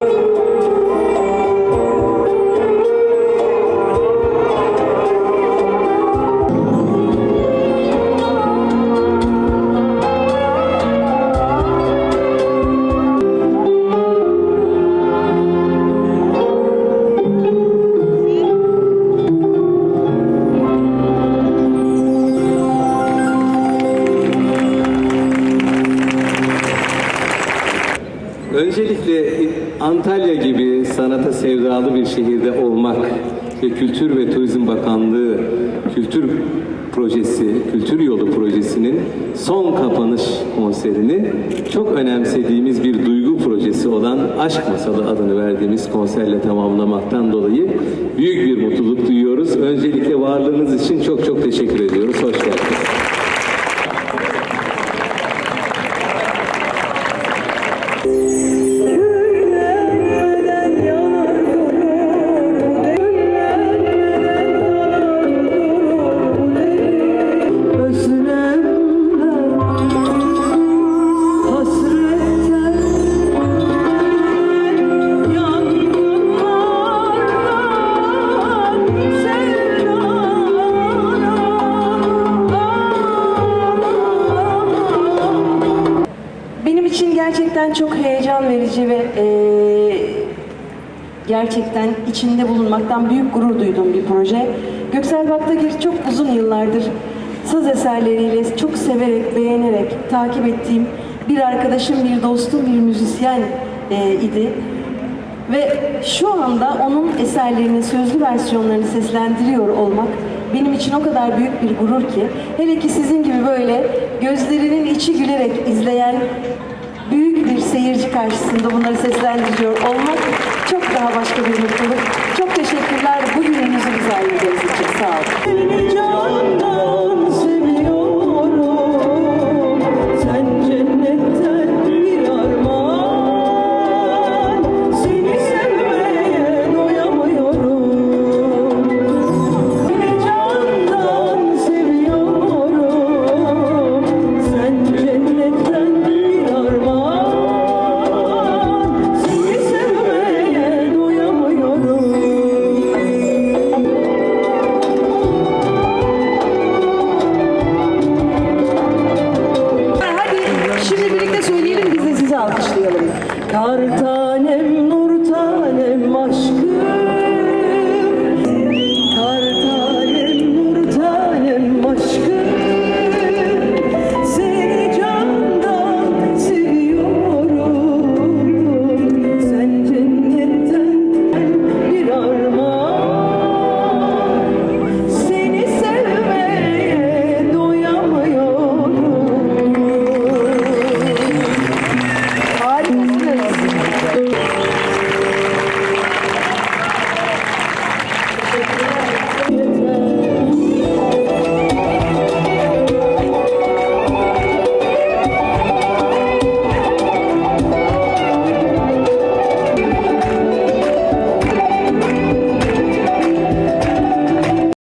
you. Öncelikle Antalya gibi sanata sevdalı bir şehirde olmak ve Kültür ve Turizm Bakanlığı Kültür Projesi, Kültür Yolu Projesi'nin son kapanış konserini çok önemsediğimiz bir duygu projesi olan Aşk Masalı adını verdiğimiz konserle tamamlamaktan dolayı büyük bir mutluluk duyuyoruz. Öncelikle varlığınız için çok çok teşekkür ediyoruz. Hoş geldiniz. Gerçekten çok heyecan verici ve eee, gerçekten içinde bulunmaktan büyük gurur duyduğum bir proje. Göksel Baktagir çok uzun yıllardır saz eserleriyle çok severek, beğenerek takip ettiğim bir arkadaşım, bir dostum, bir müzisyen e, idi. Ve şu anda onun eserlerinin sözlü versiyonlarını seslendiriyor olmak benim için o kadar büyük bir gurur ki. Hele ki sizin gibi böyle gözlerinin içi gülerek izleyen seyirci karşısında bunları seslendiriyor olmak çok daha başka bir mutluluk. Çok teşekkürler bu gününüzü ayırdığınız için. Sağ olun.